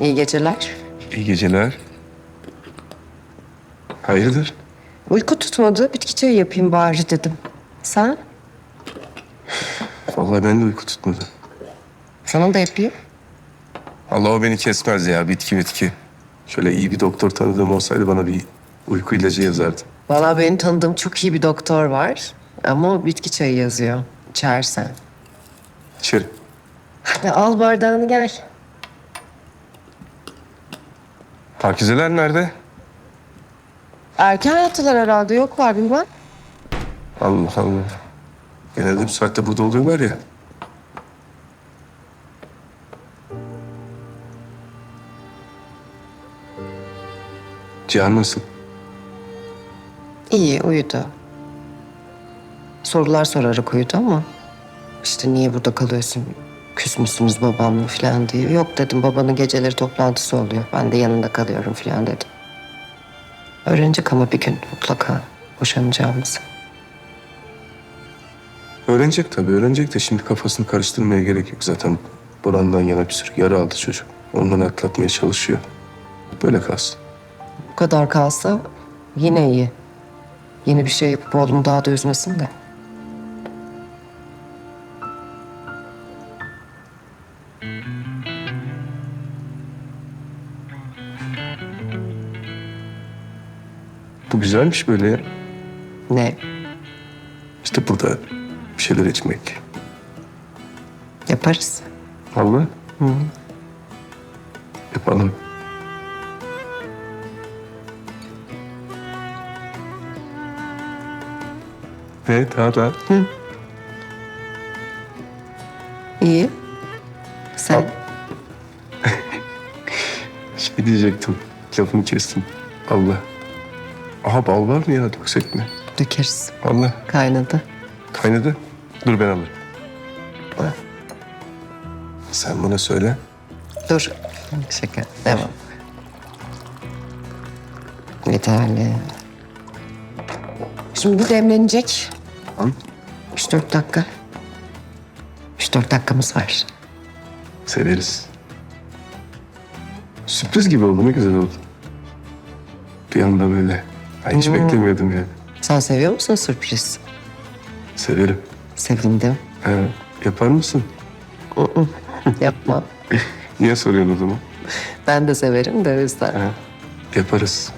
İyi geceler. İyi geceler. Hayırdır? Uyku tutmadı. Bitki çayı yapayım bari dedim. Sen? Vallahi ben de uyku tutmadı. Sana da yapayım. Allah o beni kesmez ya bitki bitki. Şöyle iyi bir doktor tanıdığım olsaydı bana bir uyku ilacı yazardı. Vallahi benim tanıdığım çok iyi bir doktor var. Ama o bitki çayı yazıyor. İçersen. İçeri. Hadi al bardağını gel. Pakizeler nerede? Erken yattılar herhalde. Yok var bilmem. Allah Allah. Genelde bu saatte burada oluyorlar ya. Cihan nasıl? İyi uyudu. Sorular sorarak uyudu ama... işte niye burada kalıyorsun? Küs müsünüz babamla falan diye. Yok dedim babanın geceleri toplantısı oluyor. Ben de yanında kalıyorum falan dedim. Öğrenecek ama bir gün mutlaka boşanacağımızı. Öğrenecek tabii öğrenecek de şimdi kafasını karıştırmaya gerek yok zaten. Boran'dan yana bir sürü yara aldı çocuk. Ondan atlatmaya çalışıyor. Böyle kalsın. Bu kadar kalsa yine iyi. Yeni bir şey yapıp oğlumu daha da üzmesin de. Bu güzelmiş böyle ya. Ne? İşte burada bir şeyler içmek. Yaparız. Allah. Yapalım. Ne daha da İyi. Sen? şey diyecektim. Lafını kestim. Allah. Aha bal var mı ya döksek mi? Dökeriz. Allah Kaynadı. kaynadı. Dur ben alırım. Sen bana söyle. Dur. Şaka. Devam. Yeterli. Şimdi demlenecek. Üç dört dakika. Üç dört dakikamız var. Severiz. Sürpriz gibi oldu ne güzel oldu. Bir anda böyle. Ben hiç beklemiyordum yani. Sen seviyor musun sürpriz? Severim. Sevindim. Ha, yapar mısın? Yapma. Niye soruyorsun o zaman? Ben de severim de o yüzden. Yaparız.